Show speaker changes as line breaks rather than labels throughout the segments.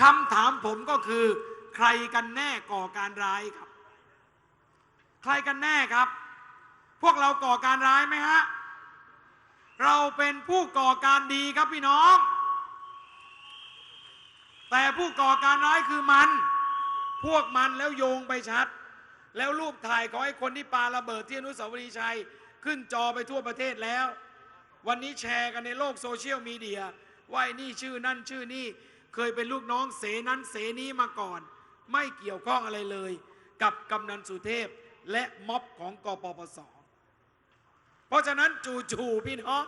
คำถามผมก็คือ ใครกันแน่ก่อการร้ายครับ ใครกันแน่ครับ พวกเราก่อการร้ายไหมฮะ เราเป็นผู้ก่อการดีครับพี่น้อง แต่ผู้ก่อการร้ายคือมัน พวกมันแล้วโยงไปชัด แล้วรูปถ่ายของไอ้คนที่ปาระเบิดที่อนุสาวรีย์ชัย ขึ้นจอไปทั่วประเทศแล้ว วันนี้แชร์กันในโลกโซเชียลมีเดียว่าไอ้นี่ชื่อนั่นชื่อนี่ เคยเป็นลูกน้องเสนั้นเสนี้มาก่อน ไม่เกี่ยวข้องอะไรเลย กับกำนันสุเทพและม็อบของกปปส เพราะฉะนั้นจู่ๆพี่น้อง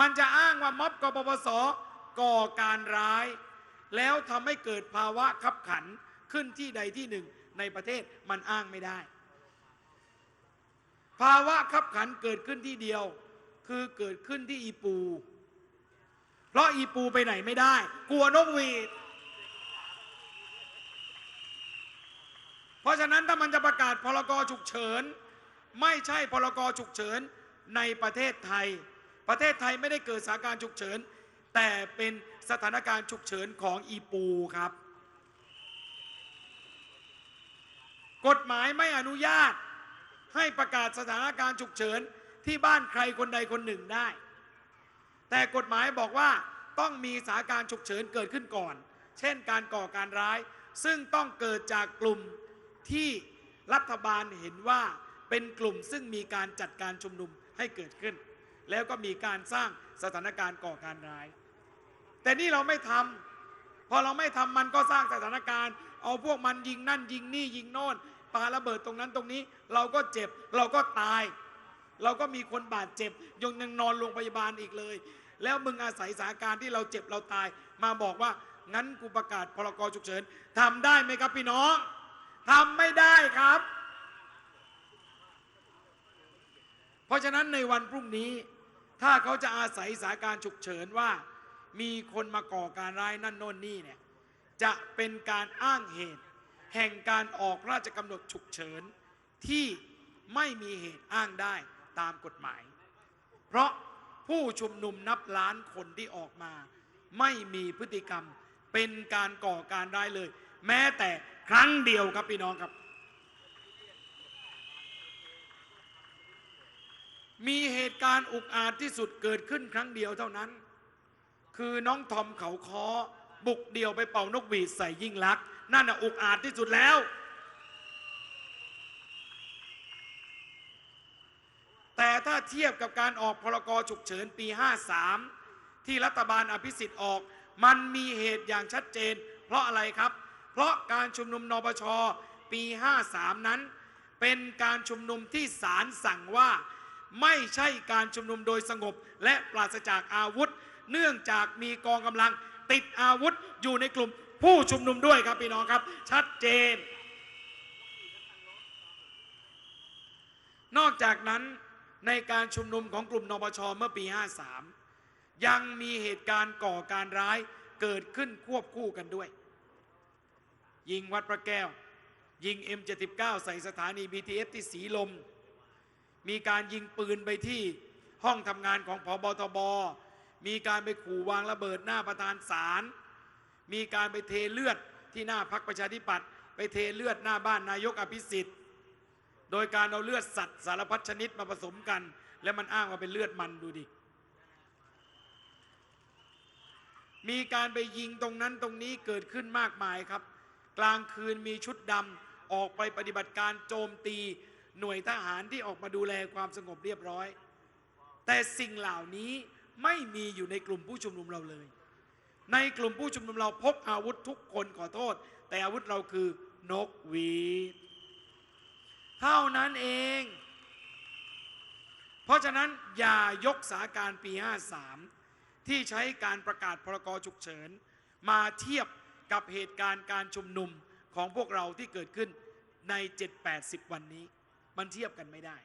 มันจะอ้างว่าม็อบกปปสก่อการร้าย แล้วทำให้เกิดภาวะขับขันขึ้นที่ใดที่หนึ่งในประเทศมันอ้างไม่ได้ ภาวะขับขันเกิดขึ้นที่เดียว คือเกิดขึ้นที่อีปู เพราะอีปูไปไหนไม่ได้ กลัวนกหวีด เพราะฉะนั้นถ้ามันจะประกาศพรกฉุกเฉิน ไม่ใช่พรกฉุกเฉินในประเทศไทย ประเทศไทยไม่ได้เกิดสถานการณ์ฉุกเฉิน แต่เป็นสถานการณ์ฉุกเฉินของอีปูครับ กฎหมายไม่อนุญาตให้ประกาศสถานการณ์ฉุกเฉินที่บ้านใครคนใดคนหนึ่งได้ แต่กฎหมายบอกว่า ต้องมีสถานการณ์ฉุกเฉินเกิดขึ้นก่อน เช่นการก่อการร้าย ซึ่งต้องเกิดจากกลุ่มที่รัฐบาลเห็นว่าเป็นกลุ่มซึ่งมีการจัดการชุมนุมให้เกิดขึ้น แล้วก็มีการสร้างสถานการณ์ก่อการร้าย แต่นี่เราไม่ทำพอเราไม่ทำมันก็สร้างสถานการณ์ เอาพวกมันยิงนั่นยิงนี่ยิงโน่นปาระเบิดตรงนั้นตรงนี้ เราก็เจ็บเราก็ตาย เราก็มีคนบาดเจ็บยังยังนอนโรงพยาบาลอีกเลย แล้วมึงอาศัยสถานการณ์ที่เราเจ็บเราตาย มาบอกว่า งั้นกูประกาศพรกฉุกเฉินทำได้ไหมครับพี่น้องทำไม่ได้ครับ เพราะฉะนั้นในวันพรุ่งนี้ ถ้าเขาจะอาศัยสถานการณ์ฉุกเฉินว่า มีคนมาก่อการร้ายนั่นโน่นนี่เนี่ยจะเป็นการอ้างเหตุ แห่งการออกระราชกำหนดฉุกเฉินที่ไม่มีเหตุอ้างได้ตามกฎหมาย เพราะ ผู้ชุมนุมนับล้านคนที่ออกมา ไม่มีพฤติกรรมเป็นการก่อการร้ายเลย แม้แต่ครั้งเดียวครับพี่น้องครับ มีเหตุการณ์อุกอาจที่สุดเกิดขึ้นครั้งเดียวเท่านั้น คือน้องทอมเขาคอบุกเดียวไปเป่านกหวีดใส่ยิ่งลักษณ์นั่นน่ะอุกอาจที่สุดแล้ว แต่ถ้าเทียบกับการออกพรกฉุกเฉินปี 53 ที่รัฐบาลอภิสิทธิ์ออก มันมีเหตุอย่างชัดเจน เพราะอะไรครับ เพราะการชุมนุมนปชปี 53 นั้น เป็นการชุมนุมที่ศาลสั่งว่า ไม่ใช่การชุมนุมโดยสงบ และปราศจากอาวุธ เนื่องจากมีกองกำลังติดอาวุธอยู่ในกลุ่มผู้ชุมนุมด้วยครับพี่น้องครับ ชัดเจน นอกจากนั้น ในการชุมนุมของกลุ่มนปชเมื่อปี 53 ยังมีเหตุการณ์ก่อการร้ายเกิดขึ้นควบคู่กันด้วย ยิงวัดพระแก้ว ยิง M79 ใส่สถานี BTS ที่สีลม มีการยิงปืนไปที่ห้องทำงานของพบทบ มีการไปขู่วางระเบิดหน้าประธานศาล มีการไปเทเลือดที่หน้าพักประชาธิปัตย์ไปเทเลือดหน้าบ้านนายกอภิสิทธิ์ โดยการเอาเลือดสัตว์สารพัดชนิดมาผสมกัน แล้วมันอ้างว่าเป็นเลือดมันดูดิ มีการไปยิงตรงนั้นตรงนี้เกิดขึ้นมากมายครับ กลางคืนมีชุดดำออกไปปฏิบัติการโจมตี หน่วยทหารที่ออกมาดูแลความสงบเรียบร้อย แต่สิ่งเหล่านี้ไม่มีอยู่ในกลุ่มผู้ชุมนุมเราเลย ในกลุ่มผู้ชุมนุมเราพกอาวุธทุกคนขอโทษ แต่อาวุธเราคือนกหวีด เท่านั้นเอง เพราะฉะนั้นอย่ายกสาการปี 53 ที่ใช้การประกาศพรกฉุกเฉิน มาเทียบกับเหตุการณ์การชุมนุมของพวกเราที่เกิดขึ้นใน 7-80 วันนี้ มันเทียบกันไม่ได้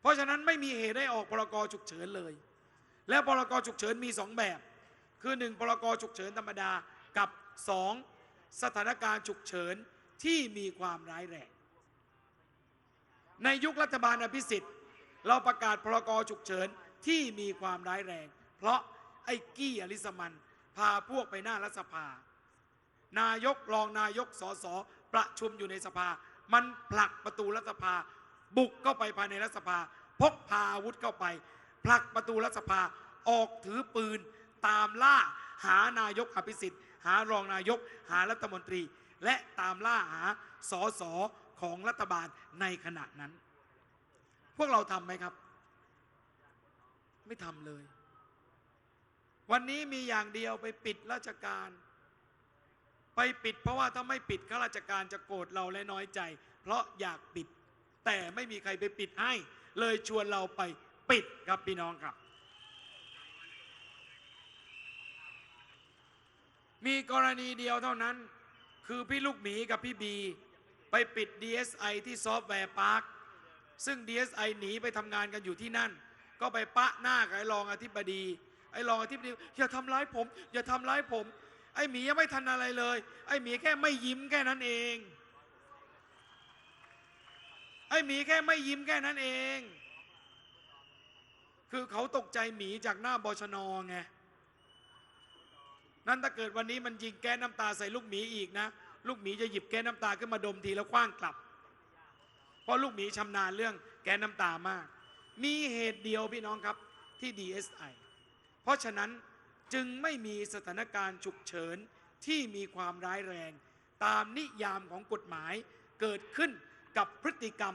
เพราะฉะนั้นไม่มีเหตุได้ออกพรกฉุกเฉินเลย และพรกฉุกเฉินมีสองแบบ คือหนึ่งพรกฉุกเฉินธรรมดากับสองสถานการณ์ฉุกเฉินที่มีความร้ายแรง ในยุครัฐบาลอภิสิทธิ์ เราประกาศพรกฉุกเฉินที่มีความร้ายแรง เพราะไอ้กี้อลิสมัน พาพวกไปหน้ารัฐสภา นายกรองนายกสสประชุมอยู่ในสภา มันผลักประตูรัฐสภา บุกเข้าไปภายในรัฐสภา พกพาอาวุธเข้าไป ผลักประตูรัฐสภาออกถือปืนตามล่าหานายกอภิสิทธิ์ หารองนายกหารัฐมนตรี และตามล่าหาสส ของรัฐบาลในขณะนั้น พวกเราทำไหมครับ ไม่ทำเลย วันนี้มีอย่างเดียวไปปิดราชการ ไปปิดเพราะว่าถ้าไม่ปิดข้าราชการจะโกรธเราและน้อยใจ เพราะอยากปิด แต่ไม่มีใครไปปิดให้ เลยชวนเราไปปิดครับพี่น้องครับ มีกรณีเดียวเท่านั้น คือพี่ลูกหมีกับพี่บี ไปปิด DSI ที่ซอฟต์แวร์พาร์คซึ่ง DSI หนีไปทำงานกันอยู่ที่นั่น ก็ไปปะหน้ากับไอ้รองอธิบดี ไอ้รองอธิบดีอย่าทำร้ายผม อย่าทำร้ายผม ไอ้หมียังไม่ทันอะไรเลย ไอ้หมีแค่ไม่ยิ้มแค่นั้นเอง ไอ้หมีแค่ไม่ยิ้มแค่นั้นเอง คือเขาตกใจหมีจากหน้าบชนไงนั่นถ้าเกิดวันนี้มันยิงแก๊สน้ำตาใส่ลูกหมีอีกนะ ลูกหมีจะหยิบแก๊สน้ำตาขึ้นมาดมทีแล้วคว้างกลับ เพราะลูกหมีชำนาญเรื่องแก๊สน้ำตามาก มีเหตุเดียวพี่น้องครับที่ DSI เพราะฉะนั้นจึงไม่มีสถานการณ์ฉุกเฉินที่มีความร้ายแรง ตามนิยามของกฎหมายเกิดขึ้นกับพฤติกรรม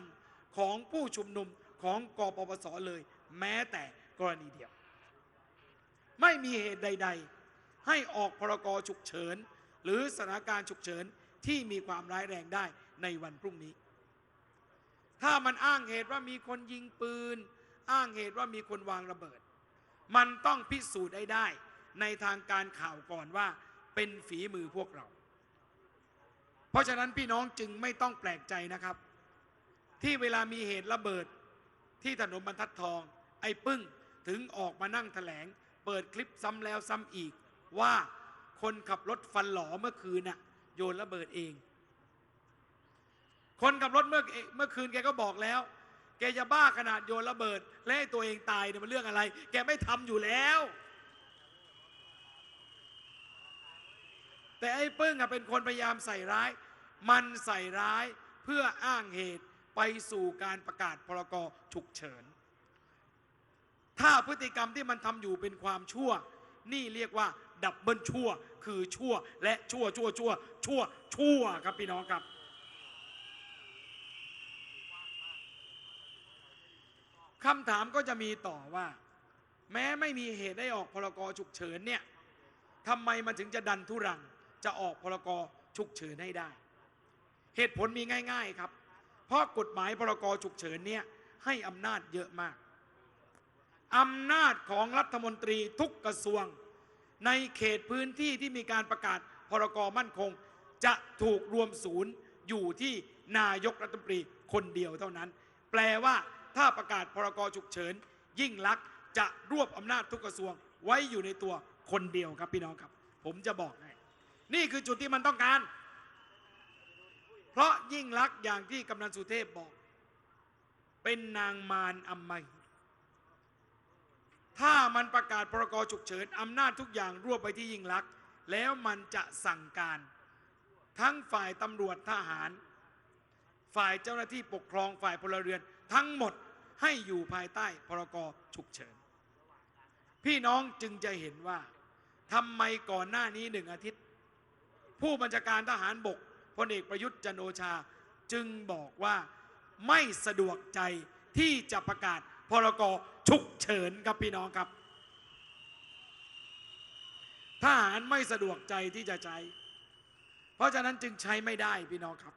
ของผู้ชุมนุมของกปปสเลย แม้แต่กรณีเดียว ไม่มีเหตุใด ๆ ให้ออกพรกฉุกเฉิน หรือสถานการณ์ฉุกเฉิน ที่มีความร้ายแรงได้ในวันพรุ่งนี้ ถ้ามันอ้างเหตุว่ามีคนยิงปืน อ้างเหตุว่ามีคนวางระเบิด มันต้องพิสูจน์ได้ได้ ในทางการข่าวก่อนว่า เป็นฝีมือพวกเรา เพราะฉะนั้นพี่น้องจึงไม่ต้องแปลกใจนะครับ ที่เวลามีเหตุระเบิดที่ถนนบรรทัดทอง ไอ้ปึ้งถึงออกมานั่งแถลง เปิดคลิปซ้ำแล้วซ้ำอีกว่าคนขับรถฟันหลอเมื่อคืนน่ะ โยนระเบิดเอง คนขับรถเมื่อเมื่อคืนแกก็บอกแล้ว แกจะบ้าขนาดโยนระเบิด และให้ตัวเองตายเนี่ยมันเรื่องอะไร แกไม่ทำอยู่แล้ว แต่ไอ้ปึ้งอะเป็นคนพยายามใส่ร้าย มันใส่ร้ายเพื่ออ้างเหตุไปสู่การประกาศพรกฉุกเฉิน ถ้าพฤติกรรมที่มันทำอยู่เป็นความชั่ว นี่เรียกว่า ดับเบิลชั่ว คือชั่ว และชั่วชั่วชั่วชั่วชั่วครับพี่น้องครับ คำถามก็จะมีต่อว่า แม้ไม่มีเหตุได้ออกพรกฉุกเฉินเนี่ยทำไมมันถึงจะดันทุรังจะออกพรกฉุกเฉินให้ได้ เหตุผลมีง่าย ๆครับ เพราะกฎหมายพรกฉุกเฉินเนี่ยให้อำนาจเยอะมากอำนาจของรัฐมนตรีทุกกระทรวง ในเขตพื้นที่ที่มีการประกาศพรกรมั่นคง จะถูกรวมศูนย์อยู่ที่นายกรัฐมนตรีคนเดียวเท่านั้น แปลว่าถ้าประกาศพรกฉุกเฉิน ยิ่งลักษณ์จะรวบอำนาจทุกกระทรวงไว้อยู่ในตัวคนเดียวครับพี่น้องครับ ผมจะบอกให้นี่คือจุดที่มันต้องการ เพราะยิ่งลักษณ์อย่างที่กำนันสุเทพบอก เป็นนางมารอำไมหิ ถ้ามันประกาศพรกฉุกเฉินอำนาจทุกอย่างรวบไปที่ยิ่งลักษณ์แล้วมันจะสั่งการ ทั้งฝ่ายตำรวจทหาร ฝ่ายเจ้าหน้าที่ปกครองฝ่ายพลเรือน ทั้งหมดให้อยู่ภายใต้พรกฉุกเฉิน พี่น้องจึงจะเห็นว่าทำไมก่อนหน้านี้หนึ่งอาทิตย์ ผู้บัญชาการทหารบกพลเอกประยุทธ์จันโอชาจึงบอกว่าไม่สะดวกใจที่จะประกาศ พรกฉุกเฉินครับพี่น้องครับทหารไม่สะดวกใจที่จะใช้ เพราะฉะนั้นจึงใช้ไม่ได้พี่น้องครับ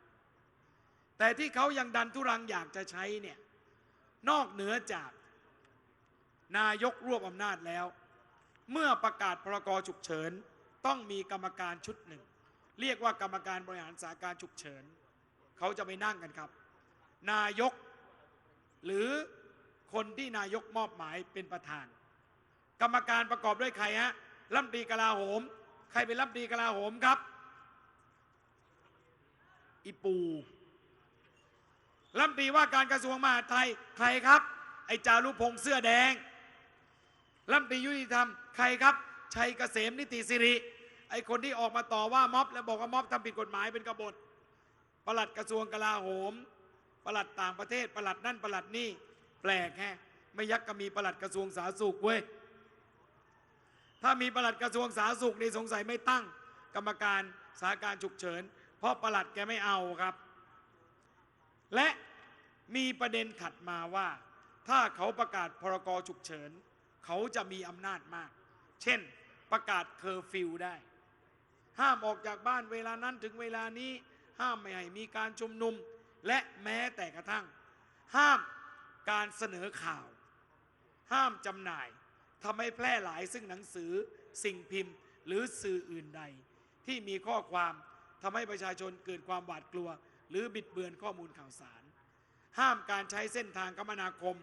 แต่ที่เขายังดันทุรังอยากจะใช้เนี่ยนอกเหนือจากนายกรวบอำนาจแล้ว เมื่อประกาศพรกฉุกเฉิน ต้องมีกรรมการชุดหนึ่ง เรียกว่ากรรมการบริหารสถานการณ์ฉุกเฉิน เขาจะไปนั่งกันครับ นายกหรือ คนที่นายกมอบหมายเป็นประธาน กรรมการประกอบด้วยใครฮะรัฐมนตรีกลาโหม ใครเป็นรัฐมนตรีกลาโหมครับอีปูรัฐมนตรีว่าการกระทรวงมหาดไทยใครครับ ไอจารุพงษ์เสื้อแดงรัฐมนตรียุติธรรมใครครับ ชัยเกษมนิติสิริไอคนที่ออกมาต่อว่าม็อบ แล้วบอกว่าม็อบทำผิดกฎหมายเป็นกบฏประหลัดกระทรวงกลาโหมประหลัดต่างประเทศประหลัดนั่นประหลัดนี่ แปลกแฮะไม่ยักก็มีประหลัดกระทรวงสาธารณสุขเว้ยถ้ามีประหลัดกระทรวงสาธารณสุขนี่สงสัยไม่ตั้ง กรรมการสถานการณ์ฉุกเฉิน เพราะประหลัดแกไม่เอาครับ และมีประเด็นถัดมาว่า ถ้าเขาประกาศพรกฉุกเฉิน เขาจะมีอำนาจมาก เช่น ประกาศเคอร์ฟิวได้ ห้ามออกจากบ้านเวลานั้นถึงเวลานี้ ห้ามไม่ให้มีการชุมนุม และแม้แต่กระทั่ง ห้าม การเสนอข่าว ห้ามจำหน่ายทำให้แพร่หลายซึ่งหนังสือสิ่งพิมพ์ หรือสื่ออื่นใด ที่มีข้อความทำให้ประชาชนเกิดความหวาดกลัว หรือบิดเบือนข้อมูลข่าวสาร ห้ามการใช้เส้นทางคมนาคม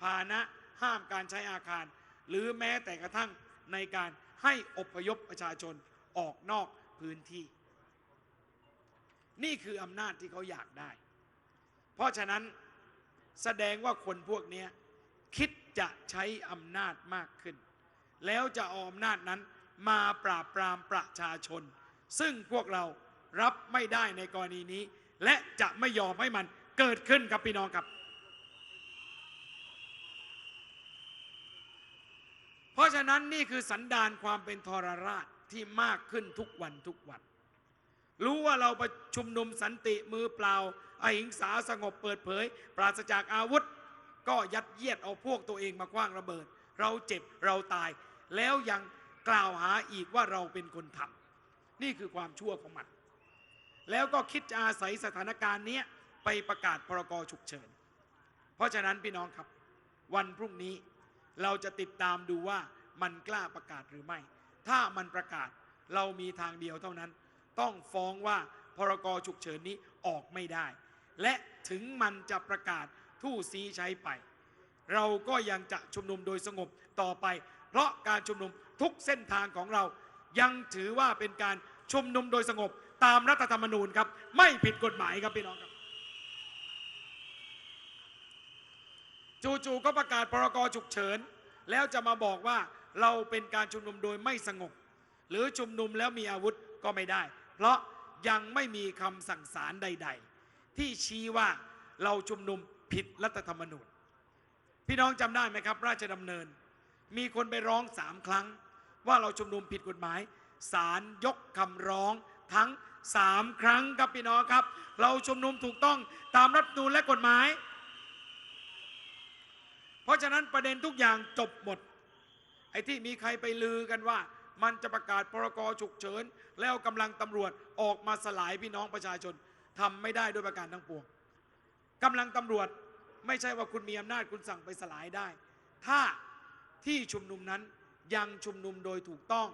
พาหนะห้ามการใช้อาคาร หรือแม้แต่กระทั่งในการให้อพยพประชาชนออกนอกพื้นที่ นี่คืออำนาจที่เขาอยากได้ เพราะฉะนั้น แสดงว่าคนพวกนี้คิดจะใช้อำนาจมากขึ้น แล้วจะเอาอำนาจนั้นมาปราบปรามประชาชน ซึ่งพวกเรารับไม่ได้ในกรณีนี้ และจะไม่ยอมให้มันเกิดขึ้นครับพี่น้องครับ เพราะฉะนั้นนี่คือสันดานความเป็นทรราชที่มากขึ้นทุกวันทุกวัน รู้ว่าเราประชุมนุมสันติมือเปล่าอหิงสาสงบเปิดเผย ปราศจากอาวุธ ก็ยัดเยียดเอาพวกตัวเองมาคว้างระเบิด เราเจ็บเราตาย แล้วยังกล่าวหาอีกว่าเราเป็นคนทำนี่คือความชั่วของมัน แล้วก็คิดจะอาศัยสถานการณ์เนี้ยไปประกาศพรกฉุกเฉิน เพราะฉะนั้นพี่น้องครับ วันพรุ่งนี้เราจะติดตามดูว่ามันกล้าประกาศหรือไม่ ถ้ามันประกาศเรามีทางเดียวเท่านั้น ต้องฟ้องว่าพรกฉุกเฉินนี้ออกไม่ได้ และถึงมันจะประกาศทู่ซีใช้ไป เราก็ยังจะชุมนุมโดยสงบต่อไป เพราะการชุมนุมทุกเส้นทางของเรา ยังถือว่าเป็นการชุมนุมโดยสงบตามรัฐธรรมนูญครับ ไม่ผิดกฎหมายครับพี่น้องครับจู่ๆก็ประกาศพรกฉุกเฉิน แล้วจะมาบอกว่าเราเป็นการชุมนุมโดยไม่สงบ หรือชุมนุมแล้วมีอาวุธก็ไม่ได้ เพราะยังไม่มีคำสั่งศาลใด ๆ ที่ชี้ว่าเราชุมนุมผิดรัฐธรรมนูญ พี่น้องจำได้ไหมครับ ราชดำเนิน มีคนไปร้องสามครั้ง ว่าเราชุมนุมผิดกฎหมายศาลยกคำร้องทั้งสามครั้งครับพี่น้องครับ เราชุมนุมถูกต้องตามรัฐธรรมนูญและกฎหมาย เพราะฉะนั้นประเด็นทุกอย่างจบหมดไอ้ที่มีใครไปลือกันว่า มันจะประกาศพรกฉุกเฉิน แล้วกำลังตำรวจออกมาสลายพี่น้องประชาชนทำไม่ได้ด้วยประการทั้งปวงกำลังตำรวจไม่ใช่ว่าคุณมีอำนาจคุณสั่งไปสลายได้ ถ้าที่ชุมนุมนั้นยังชุมนุมโดยถูกต้อง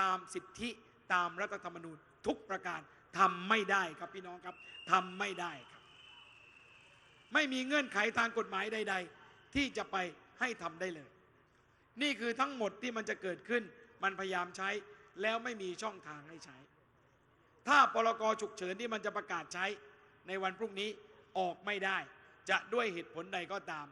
ตามสิทธิตามรัฐธรรมนูญทุกประการทำไม่ได้ครับพี่น้องครับทำไม่ได้ครับ ไม่มีเงื่อนไขทางกฎหมายใด ๆ ที่จะไปให้ทำได้เลย นี่คือทั้งหมดที่มันจะเกิดขึ้น มันพยายามใช้แล้วไม่มีช่องทางให้ใช้ ถ้าพรกฉุกเฉินที่มันจะประกาศใช้ในวันพรุ่งนี้ออกไม่ได้ จะด้วยเหตุผลใดก็ตาม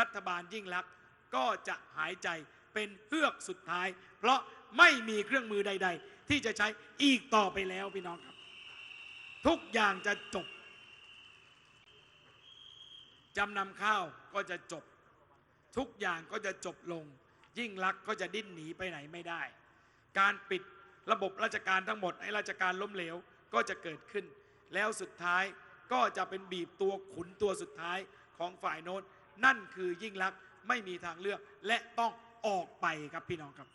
รัฐบาลยิ่งลักษณ์ก็จะหายใจเป็นเฮือกสุดท้าย เพราะไม่มีเครื่องมือใด ๆ ที่จะใช้อีกต่อไปแล้วพี่น้องครับ ทุกอย่างจะจบจำนำข้าวก็จะจบ ทุกอย่างก็จะจบลง ยิ่งลักษณ์ก็จะดิ้นหนีไปไหนไม่ได้ การปิดระบบราชการทั้งหมด ให้ราชการล้มเหลวก็จะเกิดขึ้น แล้วสุดท้ายก็จะเป็นบีบตัวขุนตัวสุดท้ายของฝ่ายโน้น นั่นคือยิ่งลักษณ์ไม่มีทางเลือกและต้องออกไปครับพี่น้องครับ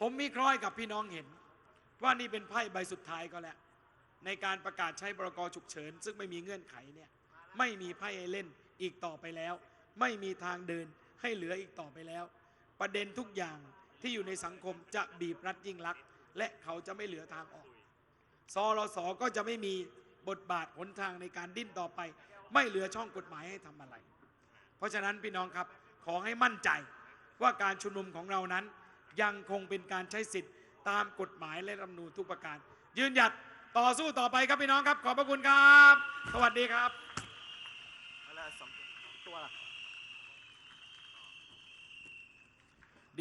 ผมมีคล้อยกับพี่น้องเห็น ว่านี่เป็นไพ่ใบสุดท้ายก็แล้ว ในการประกาศใช้บรกฉุกเฉิน ซึ่งไม่มีเงื่อนไขเนี่ยไม่มีไพ่ให้เล่น อีกต่อไปแล้ว ไม่มีทางเดินให้เหลืออีกต่อไปแล้ว ประเด็นทุกอย่างที่อยู่ในสังคมจะบีบรัดยิ่งลักษณ์และเขาจะไม่เหลือทางออกสรสก็จะไม่มีบทบาทหนทางในการดิ้นต่อไป ไม่เหลือช่องกฎหมายให้ทำอะไร เพราะฉะนั้นพี่น้องครับขอให้มั่นใจว่าการชุมนุมของเรานั้น ยังคงเป็นการใช้สิทธิ์ตามกฎหมายและรัฐมนูญทุกประการ ยืนหยัดต่อสู้ต่อไปครับพี่น้องครับ ขอบพระคุณครับ สวัสดีครับ
อะไรสองตัวล่ะ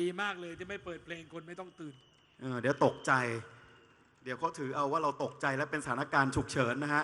ดีมากเลยที่ไม่เปิดเพลงคนไม่ต้องตื่น
เออเดี๋ยวตกใจ เดี๋ยวเขาถือเอาว่าเราตกใจและเป็นสถานการณ์ฉุกเฉินนะฮะ